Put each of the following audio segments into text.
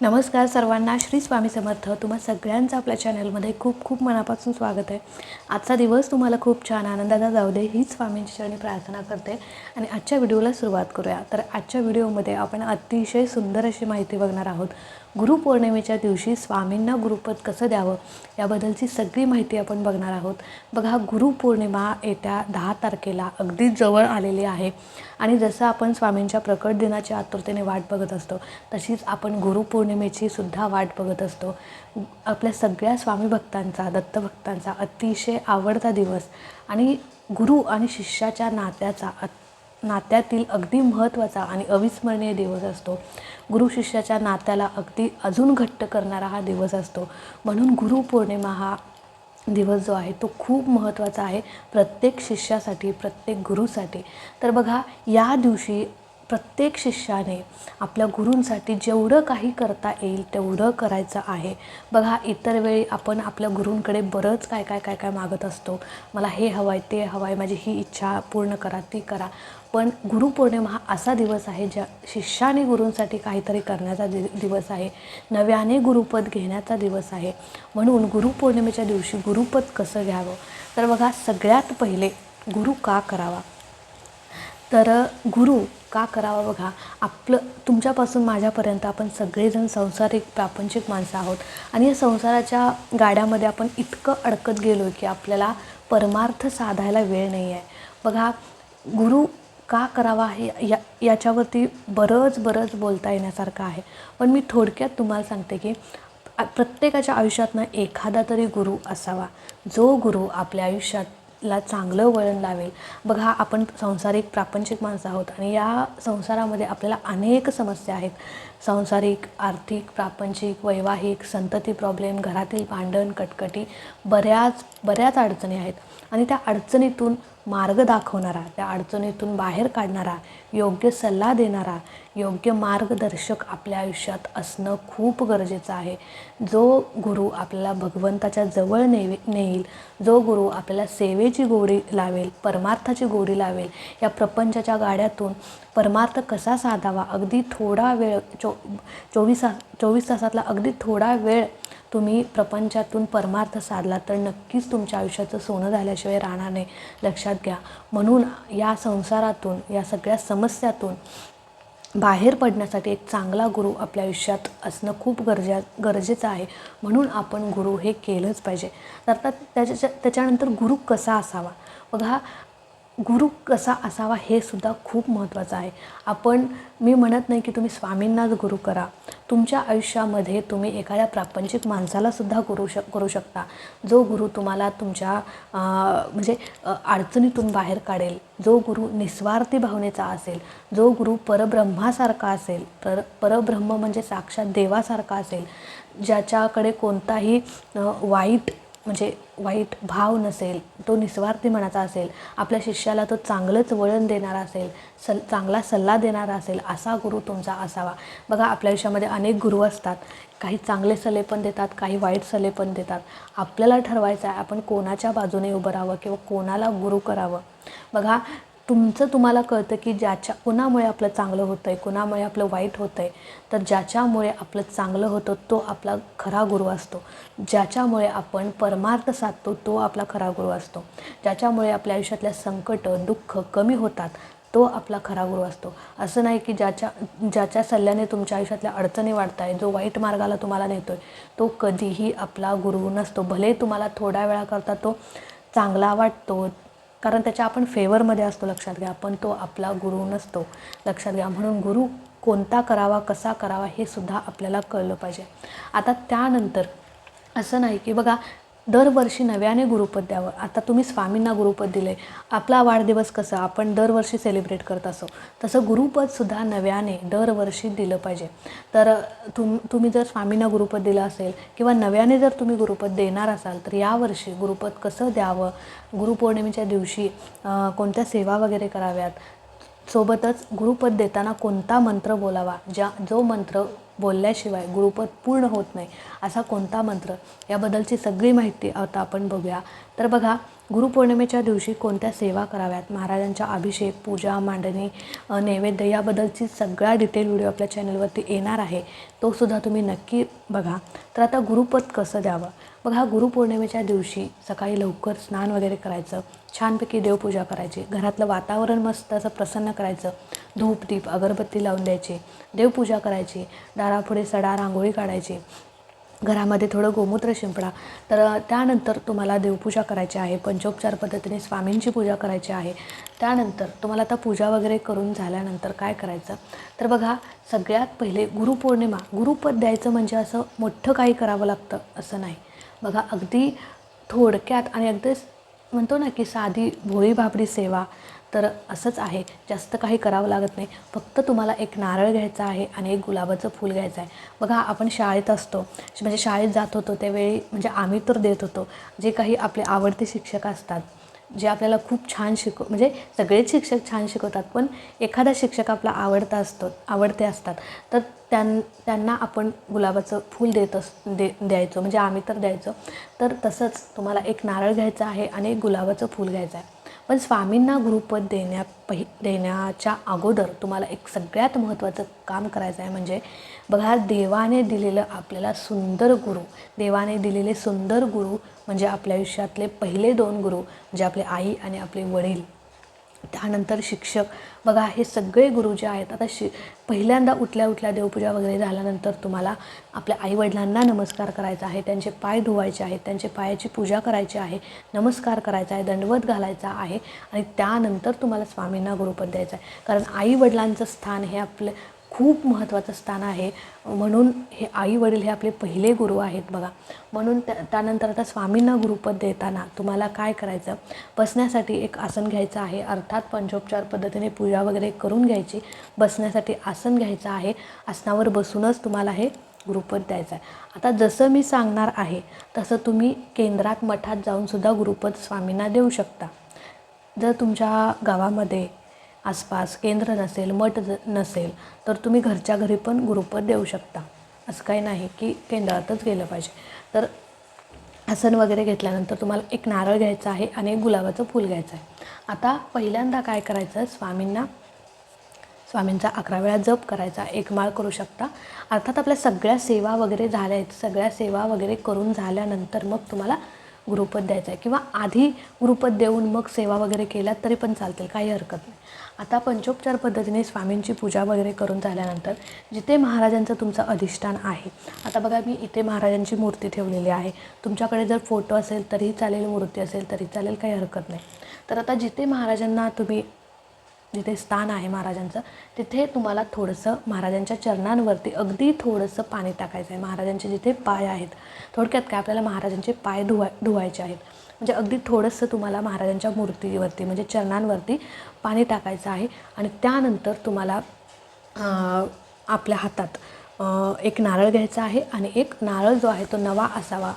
नमस्कार सर्वांना श्री स्वामी समर्थ. तुम्हा सगळ्यांचं आपल्या चॅनलमध्ये खूप खूप मनापासून स्वागत आहे. आजचा दिवस तुम्हाला खूप छान आनंदाचा जाऊ दे हीच स्वामींची चरणी प्रार्थना करते. आणि आजच्या व्हिडिओला सुरुवात करूया. तर आजच्या व्हिडिओमध्ये आपण अतिशय सुंदर अशी माहिती बघणार आहोत. गुरुपौर्णिमेच्या दिवशी स्वामींना गुरुपद कसं द्यावं याबद्दलची सगळी माहिती आपण बघणार आहोत. बघा गुरुपौर्णिमा येत्या दहा तारखेला अगदी जवळ आलेली आहे आणि जसं आपण स्वामींच्या प्रकट दिनाची आतुरतेने वाट बघत असतो तशीच आपण गुरुपौर्णिमेची सुद्धा वाट बघत असतो. आपल्या सगळ्या स्वामी भक्तांचा दत्तभक्तांचा अतिशय आवडता दिवस आणि गुरु आणि शिष्याच्या नात्याचा अत नात्यातील अगदी महत्त्वाचा आणि अविस्मरणीय दिवस असतो. गुरु शिष्याच्या नात्याला अगदी अजून घट्ट करणारा हा दिवस असतो. म्हणून गुरुपौर्णिमा हा दिवस जो आहे तो खूप महत्त्वाचा आहे प्रत्येक शिष्यासाठी प्रत्येक गुरुसाठी. तर बघा या दिवशी प्रत्येक शिष्याने आपल्या गुरूंसाठी जेवढं काही करता येईल तेवढं करायचं आहे. बघा इतर वेळी आपण आपल्या गुरूंकडे बरंच काय काय काय काय मागत असतो. मला हे हवं आहे ते हवं आहे माझी ही इच्छा पूर्ण करा ती करा. पण गुरुपौर्णिमा हा असा दिवस आहे ज्या शिष्याने गुरूंसाठी काहीतरी करण्याचा दि दिवस आहे. नव्याने गुरुपद घेण्याचा दिवस आहे. म्हणून गुरुपौर्णिमेच्या दिवशी गुरुपद कसं घ्यावं? तर बघा सगळ्यात पहिले गुरु का करावा? तर गुरु का करावा बघा. आपलं तुमच्यापासून माझ्यापर्यंत आपण सगळेजण संसारिक प्रापंचिक माणसं आहोत. आणि या संसाराच्या गाड्यामध्ये आपण इतकं अडकत गेलो की आपल्याला परमार्थ साधायला वेळ नाही आहे बघा गुरु का करावा हे या याच्यावरती बरंच बरंच बोलता येण्यासारखं आहे. पण मी थोडक्यात तुम्हाला सांगते की प्रत्येकाच्या आयुष्यातनं एखादा तरी गुरु असावा. जो गुरु आपल्या आयुष्यात ला चांगलं वळण लावेल. बघा आपण संसारिक प्रापंचिक माणसं आहोत आणि या संसारामध्ये आपल्याला अनेक समस्या आहेत. सांसारिक आर्थिक प्रापंचिक वैवाहिक संतती प्रॉब्लेम घरातील भांडण कटकटी बऱ्याच बऱ्याच अडचणी आहेत. आणि त्या अडचणीतून मार्ग दाखवणारा त्या अडचणीतून बाहेर काढणारा योग्य सल्ला देणारा योग्य मार्गदर्शक आपल्या आयुष्यात असणं खूप गरजेचं आहे. जो गुरु आपल्याला भगवंताच्या जवळ नेवे नेईल जो गुरु आपल्याला सेवेची गोडी लावेल परमार्थाची गोडी लावेल या प्रपंचाच्या गाड्यातून परमार्थ कसा साधावा? अगदी थोडा वेळ चो चोवीस चोवीस तासातला अगदी थोडा वेळ तुम्ही प्रपंचातून परमार्थ साधला तर नक्कीच तुमच्या आयुष्याचं सोनं झाल्याशिवाय राहणार नाही. लक्षात घ्या. म्हणून या संसारातून या सगळ्या समस्यातून बाहेर पडण्यासाठी एक चांगला गुरु आपल्या आयुष्यात असणं खूप गरजा गरजेचं आहे. म्हणून आपण गुरु हे केलंच पाहिजे. तर त्याच्या त्याच्यानंतर गुरु कसा असावा? बघा गुरु कसा असावा हे सुद्धा खूप महत्त्वाचं आहे. आपण मी म्हणत नाही की तुम्ही स्वामींनाच गुरु करा. तुमच्या आयुष्यामध्ये तुम्ही एखाद्या प्रापंचिक माणसालासुद्धा गुरु शक करू शकता. जो गुरु तुम्हाला तुमच्या म्हणजे अडचणीतून बाहेर काढेल जो गुरु निस्वार्थी भावनेचा असेल जो गुरु परब्रह्मासारखा असेल पर परब्रह्म म्हणजे साक्षात देवासारखा असेल ज्याच्याकडे कोणताही वाईट म्हणजे वाईट भाव नसेल तो निस्वार्थी मनाचा असेल आपल्या शिष्याला तो चांगलंच वळण देणारा असेल सल चांगला सल्ला देणारा असेल असा गुरु तुमचा असावा. बघा आपल्या आयुष्यामध्ये अनेक गुरु असतात. काही चांगले सल्ले पण देतात काही वाईट सल्ले पण देतात. आपल्याला ठरवायचं आहे आपण कोणाच्या बाजूने उभं राहावं किंवा कोणाला गुरु करावं. बघा तुमचं तुम्हाला कळतं की ज्याच्या कुणामुळे आपलं चांगलं होतं आहे कुणामुळे आपलं वाईट होतं आहे तर ज्याच्यामुळे आपलं चांगलं होतं तो आपला खरा गुरु असतो. ज्याच्यामुळे आपण परमार्थ साधतो तो आपला खरा गुरु असतो. ज्याच्यामुळे आपल्या आयुष्यातल्या संकट दुःख कमी होतात तो आपला खरा गुरु असतो. असं नाही की ज्याच्या ज्याच्या सल्ल्याने तुमच्या आयुष्यातल्या अडचणी वाढत आहे जो वाईट मार्गाला तुम्हाला नेतो आहे तो कधीही आपला गुरु नसतो. भले तुम्हाला थोड्या वेळाकरता तो चांगला वाटतो कारण त्याच्या आपण फेवरमध्ये असतो लक्षात घ्या. पण तो आपला गुरु नसतो लक्षात घ्या. म्हणून गुरु कोणता करावा कसा करावा हे सुद्धा आपल्याला कळलं पाहिजे. आता त्यानंतर असं नाही की बघा दरवर्षी नव्याने गुरुपद द्यावं. आता तुम्ही स्वामींना गुरुपद दिले आपला वाढदिवस कसं? आपण दरवर्षी सेलिब्रेट करत असो. तसं गुरुपदसुद्धा नव्याने दरवर्षी दिलं पाहिजे. तर तुम तुम्ही जर स्वामींना गुरुपद दिलं असेल किंवा नव्याने जर तुम्ही गुरुपद देणार असाल तर यावर्षी गुरुपद कसं द्यावं? गुरुपौर्णिमेच्या दिवशी कोणत्या सेवा वगैरे कराव्यात? सोबतच गुरुपद देताना कोणता मंत्र बोलावा? ज्या जो मंत्र बोलल्याशिवाय गुरुपद पूर्ण होत नाही असा कोणता मंत्र? याबद्दलची सगळी माहिती आता आपण बघूया. तर बघा गुरुपौर्णिमेच्या दिवशी कोणत्या सेवा कराव्यात? महाराजांच्या अभिषेक पूजा मांडणी नैवेद्य याबद्दलची सगळा डिटेल व्हिडिओ आपल्या चॅनलवरती येणार आहे. तो सुद्धा तुम्ही नक्की बघा. तर आता गुरुपद कसं द्यावं? बघा गुरुपौर्णिमेच्या दिवशी सकाळी लवकर स्नान वगैरे करायचं छानपैकी देवपूजा करायची घरातलं वातावरण मस्त असं प्रसन्न करायचं धूप दीप अगरबत्ती लावून द्यायची देवपूजा करायची दारापुढे सडा रांगोळी काढायची घरामध्ये थोडं गोमूत्र शिंपडा. तर त्यानंतर तुम्हाला देवपूजा करायची आहे पंचोपचार पद्धतीने स्वामींची पूजा करायची आहे. त्यानंतर तुम्हाला आता पूजा वगैरे करून झाल्यानंतर काय करायचं? तर बघा सगळ्यात पहिले गुरुपौर्णिमा गुरुपद द्यायचं म्हणजे असं मोठं काही करावं लागतं असं नाही. बघा अगदी थोडक्यात आणि अगदी म्हणतो ना की साधी भोळी भाबडी सेवा तर असंच आहे. जास्त काही करावं लागत नाही. फक्त तुम्हाला एक नारळ घ्यायचा आहे आणि एक गुलाबाचं फूल घ्यायचं आहे. बघा आपण शाळेत असतो. म्हणजे शाळेत जात होतो त्यावेळी म्हणजे आम्ही तर देत होतो. जे काही आपले आवडते शिक्षक असतात जे आपल्याला खूप छान शिकव म्हणजे सगळेच शिक्षक छान शिकवतात पण एखादा शिक्षक आपला आवडता असतो आवडते असतात तर त्यां त्यांना आपण गुलाबाचं फूल देत अस दे द्यायचो म्हणजे आम्ही तर द्यायचो तर तसंच तुम्हाला एक नारळ घ्यायचा आहे आणि एक गुलाबाचं फूल घ्यायचं आहे. पण स्वामींना गुरुपद देण्या पहि देण्याच्या अगोदर तुम्हाला एक सगळ्यात महत्त्वाचं काम करायचं आहे म्हणजे बघा देवाने दिलेलं आपल्याला सुंदर गुरु देवाने दिलेले सुंदर गुरु म्हणजे आपल्या आयुष्यातले पहिले दोन गुरु म्हणजे आपले आई आणि आपले वडील. त्यानंतर शिक्षक बघा हे सगळे गुरु जे आहेत आता शि पहिल्यांदा उठल्या उठल्या देवपूजा वगैरे झाल्यानंतर तुम्हाला आपल्या आईवडिलांना नमस्कार करायचा आहे त्यांचे पाय धुवायचे आहेत त्यांचे पायाची पूजा करायची आहे नमस्कार करायचा आहे दंडवत घालायचा आहे आणि त्यानंतर तुम्हाला स्वामींना गुरुपद द्यायचा आहे. कारण आईवडिलांचं स्थान हे आपलं खूप महत्त्वाचं स्थान आहे. म्हणून हे आई वडील हे आपले पहिले गुरु आहेत बघा. म्हणून त्या त्यानंतर आता स्वामींना गुरुपद देताना तुम्हाला काय करायचं? बसण्यासाठी एक आसन घ्यायचं आहे. अर्थात पंचोपचार पद्धतीने पूजा वगैरे करून घ्यायची. बसण्यासाठी आसन घ्यायचं आहे. आसनावर बसूनच तुम्हाला हे गुरुपद द्यायचं आहे. आता जसं मी सांगणार आहे तसं तुम्ही केंद्रात मठात जाऊनसुद्धा गुरुपद स्वामींना देऊ शकता. जर तुमच्या गावामध्ये आसपास केंद्र नसेल मठ नसेल तर तुम्ही घरच्या घरी पण गुरुपद देऊ शकता. असं काही नाही की केंद्रातच गेलं पाहिजे. तर आसन वगैरे घेतल्यानंतर तुम्हाला एक नारळ घ्यायचा आहे आणि एक गुलाबाचं फूल घ्यायचं आहे. आता पहिल्यांदा काय करायचं? स्वामींना स्वामींचा अकरा वेळा जप करायचा एक माळ करू शकता. अर्थात आपल्या सगळ्या सेवा वगैरे झाल्या आहेत. सगळ्या सेवा वगैरे करून झाल्यानंतर मग तुम्हाला गुरुपद द्यायचं आहे. किंवा आधी गुरुपद देऊन मग सेवा वगैरे केल्यात तरी पण चालतील काही हरकत नाही. आता पंचोपचार पद्धतीने स्वामींची पूजा वगैरे करून झाल्यानंतर जिथे महाराजांचं तुमचं अधिष्ठान आहे आता बघा मी इथे महाराजांची मूर्ती ठेवलेली आहे. तुमच्याकडे जर फोटो असेल तरीही चालेल मूर्ती असेल तरी चालेल काही हरकत नाही. तर आता जिथे महाराजांना तुम्ही जिथे स्थान आहे महाराजांचं तिथे तुम्हाला थोडंसं महाराजांच्या चरणांवरती अगदी थोडंसं पाणी टाकायचं आहे. महाराजांचे जिथे पाय आहेत थोडक्यात काय आपल्याला महाराजांचे पाय धुवाय धुवायचे आहेत. म्हणजे अगदी थोडंसं तुम्हाला महाराजांच्या मूर्तीवरती म्हणजे चरणांवरती पाणी टाकायचं आहे आणि त्यानंतर तुम्हाला आपल्या हातात एक नारळ घ्यायचा आहे आणि एक नारळ जो आहे तो नवा असावा.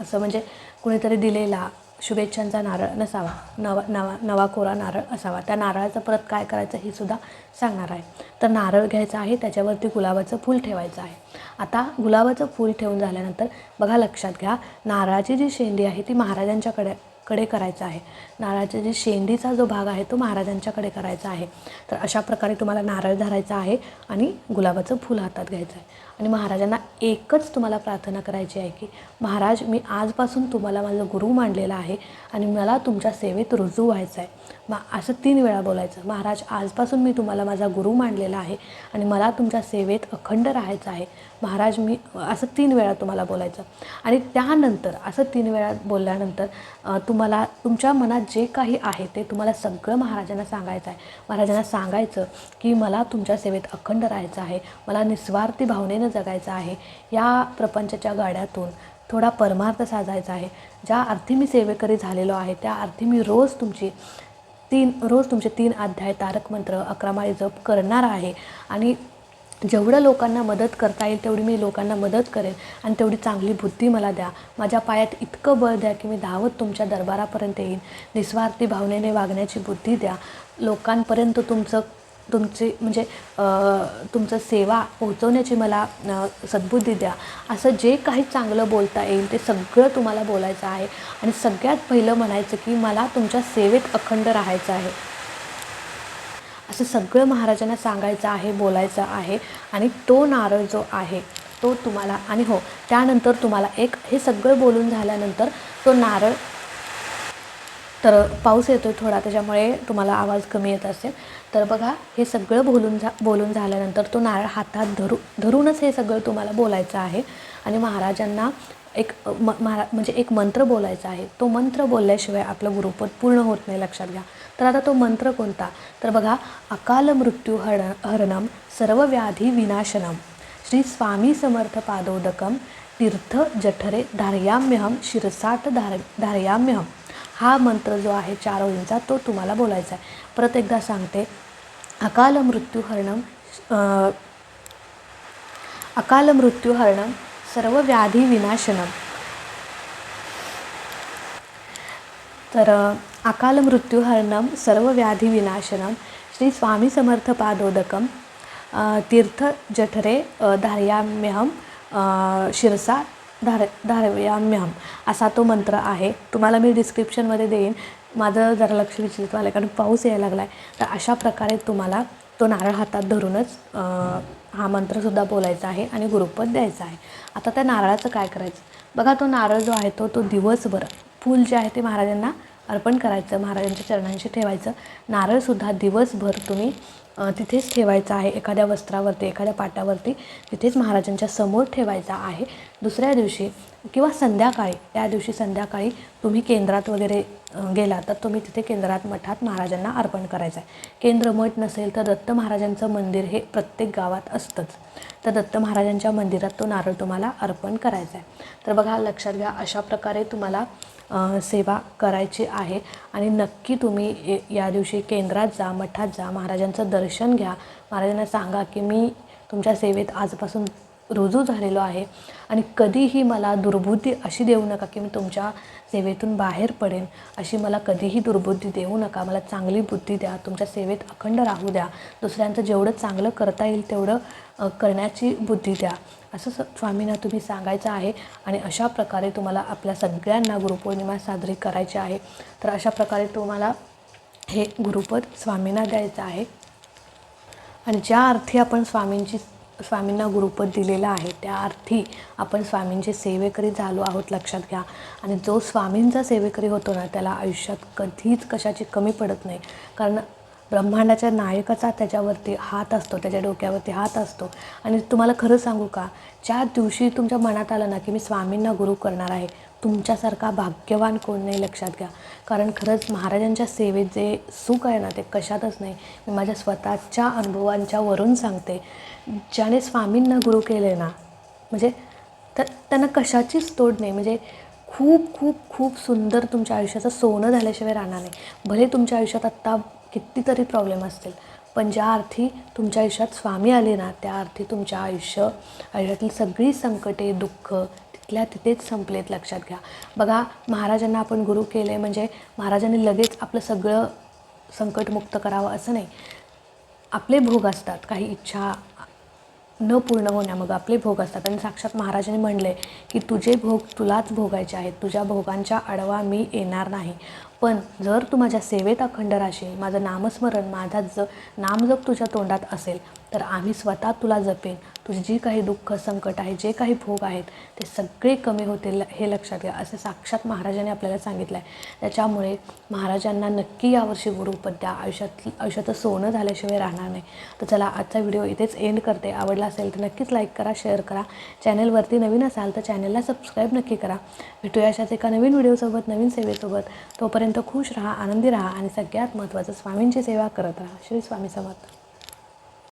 असं म्हणजे कुणीतरी दिलेला शुभेच्छांचा नारळ नसावा नवा नवा नवा कोरा नारळ असावा. त्या नारळाचं परत काय करायचं हे सुद्धा सांगणार आहे. तर नारळ घ्यायचं आहे त्याच्यावरती गुलाबाचं फूल ठेवायचं आहे. आता गुलाबाचं फूल ठेवून झाल्यानंतर बघा लक्षात घ्या नारळाची जी शेंडी आहे ती महाराजांच्याकडे कडे करायचं आहे. नारळाच्या जी शेंडीचा जो भाग आहे तो महाराजांच्याकडे करायचा आहे. तर अशा प्रकारे तुम्हाला नारळ धरायचा आहे आणि गुलाबाचं फूल हातात घ्यायचं आहे. आणि महाराजांना एकच तुम्हाला प्रार्थना करायची आहे की महाराज मी आजपासून तुम्हाला माझं गुरु मानलेला आहे आणि मला तुमच्या सेवेत रुजू व्हायचं आहे. मग असं तीन वेळा बोलायचं महाराज आजपासून मी तुम्हाला माझा गुरु मानलेला आहे आणि मला तुमच्या सेवेत अखंड राहायचं आहे. महाराज मी असं तीन वेळा तुम्हाला बोलायचं. आणि त्यानंतर असं तीन वेळा बोलल्यानंतर तुम्हाला तुमच्या मनात जे काही आहे ते तुम्हाला सगळं महाराजांना सांगायचं आहे. महाराजांना सांगायचं की मला तुमच्या सेवेत अखंड राहायचं आहे. मला निस्वार्थी भावनेनं जगायचं आहे या प्रपंचाच्या गाड्यातून थोडा परमार्थ साधायचा आहे. ज्या अर्थी मी सेवेकरी झालेलो आहे त्या अर्थी मी रोज तुमची तीन रोज तुमचे तीन अध्याय तारक मंत्र अकरामाळी जप करणार आहे. आणि जेवढं लोकांना मदत करता येईल तेवढी मी लोकांना मदत करेन आणि तेवढी चांगली बुद्धी मला द्या. माझ्या पायात इतकं बळ द्या की मी धावत तुमच्या दरबारापर्यंत येईन. निस्वार्थी भावनेने वागण्याची बुद्धी द्या. लोकांपर्यंत तुमचं तुमची म्हणजे तुमचं सेवा पोहोचवण्याची मला सद्बुद्धी द्या. असं जे काही चांगलं बोलता येईल ते सगळं तुम्हाला बोलायचं आहे. आणि सगळ्यात पहिलं म्हणायचं की मला तुमच्या सेवेत अखंड राहायचं आहे. असं सगळं महाराजांना सांगायचं आहे बोलायचं आहे. आणि तो नारळ जो आहे तो तुम्हाला आणि हो त्यानंतर तुम्हाला एक हे सगळं बोलून झाल्यानंतर तो नारळ तर पाऊस येतो आहे थोडा त्याच्यामुळे तुम्हाला आवाज कमी येत असेल. तर बघा हे सगळं बोलून झा बोलून झाल्यानंतर तो नारळ हातात धरू धरूनच हे सगळं तुम्हाला बोलायचं आहे. आणि महाराजांना एक म महारा म्हणजे एक मंत्र बोलायचा आहे. तो मंत्र बोलल्याशिवाय आपलं गुरुपद पूर्ण होत नाही लक्षात घ्या. तर आता तो मंत्र कोणता? तर बघा अकाल मृत्यू हर हरणम सर्व व्याधी विनाशनम श्री स्वामी समर्थ पादोदकम तीर्थ जठरे धार्याम्यहम शिरसाट धार धार्याम्यहम हा मंत्र जो आहे चार ओळींचा तो तुम्हाला बोलायचा आहे. परत एकदा सांगते. अकाल मृत्यू हरणम अकाल मृत्यू हरणम सर्व व्याधी विनाशनम तर अकाल मृत्यू हरणम सर्व व्याधी विनाशनम श्री स्वामी समर्थ पादोदकम तीर्थ जठरे धार्याम्यहम शिरसा धार धारव्याम्याम असा तो मंत्र आहे. तुम्हाला मी डिस्क्रिप्शनमध्ये देईन. माझं जरा लक्ष विचलित आलं कारण पाऊस यायला लागला आहे तर अशा प्रकारे तुम्हाला तो नारळ हातात धरूनच हा मंत्रसुद्धा बोलायचा आहे आणि गुरुपद द्यायचा आहे. आता त्या नारळाचं काय करायचं? बघा तो नारळ जो आहे तो तो दिवसभर फूल जे आहे ते महाराजांना अर्पण करायचं महाराजांच्या चरणांशी ठेवायचं. नारळसुद्धा दिवसभर तुम्ही तिथेच ठेवायचं आहे. एखाद्या वस्त्रावरती एखाद्या पाटावरती तिथेच महाराजांच्या समोर ठेवायचा आहे. दुसऱ्या दिवशी किंवा संध्याकाळी त्या दिवशी संध्याकाळी तुम्ही केंद्रात वगैरे गेला तर तुम्ही तिथे केंद्रात मठात महाराजांना अर्पण करायचं आहे. केंद्र मठ नसेल तर दत्त महाराजांचं मंदिर हे प्रत्येक गावात असतंच. तर दत्त महाराजांच्या मंदिरात तो नारळ तुम्हाला अर्पण करायचा आहे. तर बघा लक्षात घ्या अशा प्रकारे तुम्हाला सेवा करायची आहे. आणि नक्की तुम्ही ए- या दिवशी केंद्रात जा मठात जा महाराजांचं दर्शन घ्या. महाराजांना सांगा की मी तुमच्या सेवेत आजपासून रुजू झालेलो आहे. आणि कधीही मला दुर्बुद्धी अशी देऊ नका की मी तुमच्या सेवेतून बाहेर पडेन. अशी मला कधीही दुर्बुद्धी देऊ नका. मला चांगली बुद्धी द्या. तुमच्या सेवेत अखंड राहू द्या. दुसऱ्यांचं जेवढं चांगलं करता येईल तेवढं करण्याची बुद्धी द्या. असं स स्वामींना तुम्ही सांगायचं आहे आणि अशा प्रकारे तुम्हाला आपल्या सगळ्यांना गुरुपौर्णिमा साजरी करायची आहे. तर अशा प्रकारे तुम्हाला हे गुरुपद स्वामींना द्यायचं आहे. आणि ज्या अर्थी आपण स्वामींची स्वामींना गुरुपद दिलेलं आहे त्या अर्थी आपण स्वामींचे सेवेकरी झालो आहोत लक्षात घ्या. आणि जो स्वामींचा सेवेकरी होतो ना त्याला आयुष्यात कधीच कशाची कमी पडत नाही. कारण ब्रह्मांडाच्या नायकाचा त्याच्यावरती हात असतो त्याच्या डोक्यावरती हात असतो. आणि तुम्हाला खरं सांगू का ज्या दिवशी तुमच्या मनात आलं ना की मी स्वामींना गुरु करणार आहे तुमच्यासारखा भाग्यवान कोण नाही लक्षात घ्या. कारण खरंच महाराजांच्या सेवेत जे सुख आहे ना ते कशातच नाही. मी माझ्या स्वतःच्या अनुभवांच्या वरून सांगते. ज्याने स्वामींना गुरु केले ना म्हणजे तर त्यांना कशाचीच तोड नाही. म्हणजे खूप खूप खूप सुंदर तुमच्या आयुष्याचं सोनं झाल्याशिवाय राहणार नाही. भले तुमच्या आयुष्यात आत्ता कितीतरी प्रॉब्लेम असतील. पण ज्या अर्थी तुमच्या आयुष्यात स्वामी आले ना त्या अर्थी तुमच्या आयुष्य आयुष्यातली सगळी संकटे दुःख तिथल्या तिथेच संपलेत लक्षात घ्या. बघा महाराजांना आपण गुरु केले म्हणजे महाराजांनी लगेच आपलं सगळं संकटमुक्त करावं असं नाही. आपले भोग असतात काही इच्छा न पूर्ण होण्या मग आपले भोग असतात. आणि साक्षात महाराजांनी म्हणले की तुझे भोग तुलाच भोगायचे आहेत. तुझ्या भोगांच्या आडवा मी येणार नाही. पण जर तू माझ्या सेवेत अखंड राहशील माझं नामस्मरण माझा ज नामजप तुझ्या तोंडात असेल तर आम्ही स्वतः तुला जपेन. तुझी जी काही दुःख संकट आहे जे काही भोग आहेत ते सगळे कमी होतील हे लक्षात घ्या असे साक्षात महाराजांनी आपल्याला सांगितलं आहे त्याच्यामुळे महाराजांना नक्की यावर्षी गुरुपद द्या आयुष्यात आयुष्याचं सोनं झाल्याशिवाय राहणार नाही. तर चला आजचा व्हिडिओ इथेच एंड करते. आवडला असेल तर नक्कीच लाईक करा शेअर करा. चॅनलवरती नवीन असाल तर चॅनलला सबस्क्राईब नक्की करा. भेटूया अशाच एका नवीन व्हिडिओसोबत नवीन सेवेसोबत. तोपर्यंत खुश राहा आनंदी राहा आणि सगळ्यात महत्त्वाचं स्वामींची सेवा करत राहा. श्री स्वामी समर्थ.